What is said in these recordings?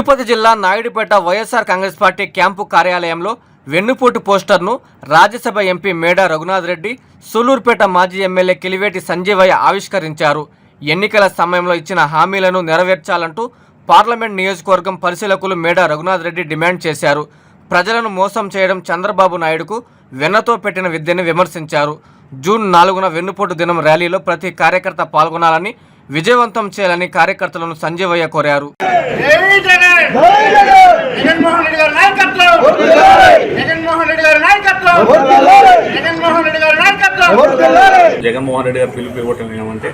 తిరుపతి జిల్లా Naidupeta YSR Congress party camp కార్యాలయంలో వెన్నుపోటు పోస్టర్ను రాజ్యసభ ఎంపీ మేడా రఘునాథ్ రెడ్డి సూలూరుపేట మాజీ ఎమ్మెల్యే కిలివేటి సంజీవయ్య ఆవిష్కరించారు. ఎన్నికల సమయంలో ఇచ్చిన హామీలను నెరవేర్చాలంటూ పార్లమెంట్ నియోజకవర్గం పరిశీలకులు మేడా రఘునాథ్ రెడ్డి డిమాండ్ చేశారు. ప్రజలను మోసం చేయడం చంద్రబాబు నాయుడుకు వెన్నతో పెట్టిన విద్యని విమర్శించారు. జూన్ నాలుగున వెన్నుపోటు దినం ర్యాలీలో ప్రతి కార్యకర్త పాల్గొనాలని విజయవంతం చేయాలని కార్యకర్తలను సంజీవయ్య కోరారు. జగన్మోహన్ రెడ్డి గారి నాయకత్వం. జగన్మోహన్ రెడ్డి గారి నాయకత్వం. జగన్మోహన్ రెడ్డి గారి నాయకత్వం. జగన్మోహన్ రెడ్డి గారు పిలుపు ఇవ్వటం ఏమంటే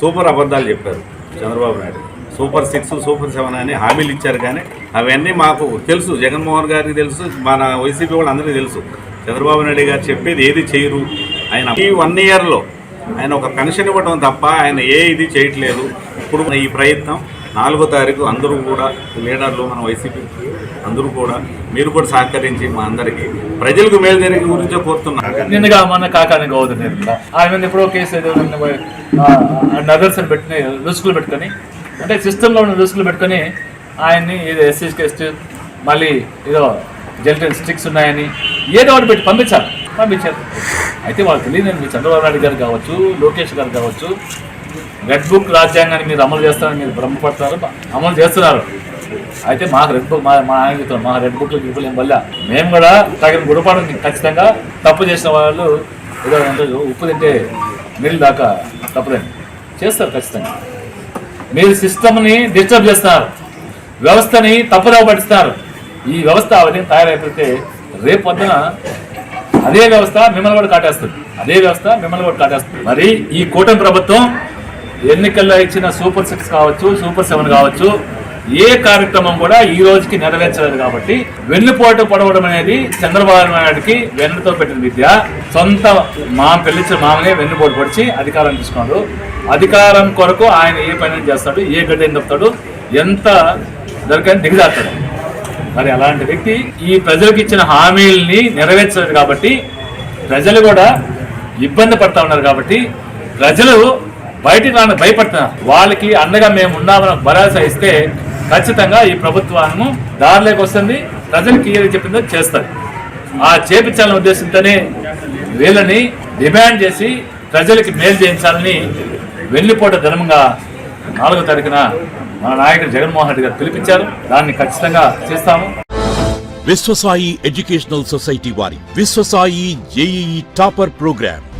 సూపర్ అబద్ధాలు చెప్పారు Chandrababu Naidu. Super six super seven అని హామీలు ఇచ్చారు కానీ అవన్నీ మాకు తెలుసు. జగన్మోహన్ గారికి తెలుసు మన వైసీపీ వాళ్ళు అందరికీ తెలుసు. చంద్రబాబు నాయుడు గారు చెప్పేది ఏది చేయరు. ఆయన ఈ వన్ ఇయర్లో ఆయన ఒక పెన్షన్ ఇవ్వడం తప్ప ఆయన ఏ ఇది చేయట్లేదు. ఇప్పుడు ఈ ప్రయత్నం నాలుగో తారీఖు అందరూ కూడా లీడర్లు మన వైసీపీ అందరూ కూడా మీరు కూడా సహకరించి మా అందరికీ ప్రజలకు మేలు జరిగే గురించే కోరుతున్నాను. నిన్నగా మన కాకానికి అవుతుంది ఆయన ఎప్పుడో కేసు ఏదో నదర్స్ అని పెట్టుకుని రుసుకులు పెట్టుకొని అంటే సిస్టంలో ఉన్న రుసుకులు పెట్టుకొని ఆయన్ని ఏదో ఎస్సీ కేసు మళ్ళీ ఏదో జెల్టన్ స్టిక్స్ ఉన్నాయని ఏదో ఒకటి పెట్టి పంపించారు. పంపించారు. అయితే వాళ్ళు తెలియదు చంద్రబాబు నాయుడు గారు కావచ్చు లోకేష్ గారు కావచ్చు రెడ్ బుక్ రాజ్యాంగాన్ని మీరు అమలు చేస్తారని మీరు భ్రమపడుతున్నారు అమలు చేస్తున్నారు. అయితే మాకు రెడ్ బుక్ మా మా ఆయన చెప్తారు మా రెడ్ బుక్లు ఇవ్వలేం వల్ల మేము కూడా తగిన గుణపాఠం ఖచ్చితంగా తప్పు చేసిన వాళ్ళు ఏదో ఉప్పు తింటే నీళ్ళు దాకా తప్పదండి చేస్తారు ఖచ్చితంగా. మీరు సిస్టమ్ని డిస్టర్బ్ చేస్తారు వ్యవస్థని తప్పుదవ పడిస్తారు ఈ వ్యవస్థ అవన్నీ తయారైపోతే రేపు పొద్దున అదే వ్యవస్థ మిమ్మల్ని కూడా కాటేస్తుంది. అదే వ్యవస్థ మిమ్మల్ని కూడా కాటేస్తుంది. మరి ఈ కూటమి ప్రభుత్వం ఎన్నికల్లో ఇచ్చిన సూపర్ సిక్స్ కావచ్చు సూపర్ సెవెన్ కావచ్చు ఏ కార్యక్రమం కూడా ఈ రోజుకి నెరవేర్చలేదు కాబట్టి వెన్నుపోటు పడవడం అనేది చంద్రబాబు నాయుడికి వెన్నుతో పెట్టిన విద్య. సొంత మా పెళ్ళిచ్చిన మామనే వెన్నుపోటు పొడిచి అధికారం తీసుకున్నాడు. అధికారం కొరకు ఆయన ఏ పని చేస్తాడు ఏ గడ్డని చెప్తాడు ఎంత దొరికని దిగజారుతాడు. మరి అలాంటి వ్యక్తి ఈ ప్రజలకు ఇచ్చిన హామీల్ని నెరవేర్చలేదు కాబట్టి ప్రజలు కూడా ఇబ్బంది పడతా ఉన్నారు కాబట్టి ప్రజలు బయటికి రాని భయపడుతున్నారు వాళ్ళకి అండగా మేము ఉన్నామని భరోసా ఇస్తే ఖచ్చితంగా ఈ ప్రభుత్వాన్ని దారిలోకి వస్తుంది. ప్రజలకి ఏది చెప్పిందో చేస్తారు ఆ చేపించాలని ఉద్దేశంతోనే వీళ్ళని డిమాండ్ చేసి ప్రజలకి మేలు చేయించాలని వెన్నుపోట ధర్మంగా నాలుగో తారీఖున మన నాయకుడు జగన్మోహన్ రెడ్డి గారు పిలిపించారు. దాన్ని ఖచ్చితంగా చేస్తాము. విశ్వసాయి ఎడ్యుకేషనల్ సొసైటీ వారి Viswasai JEE topper program.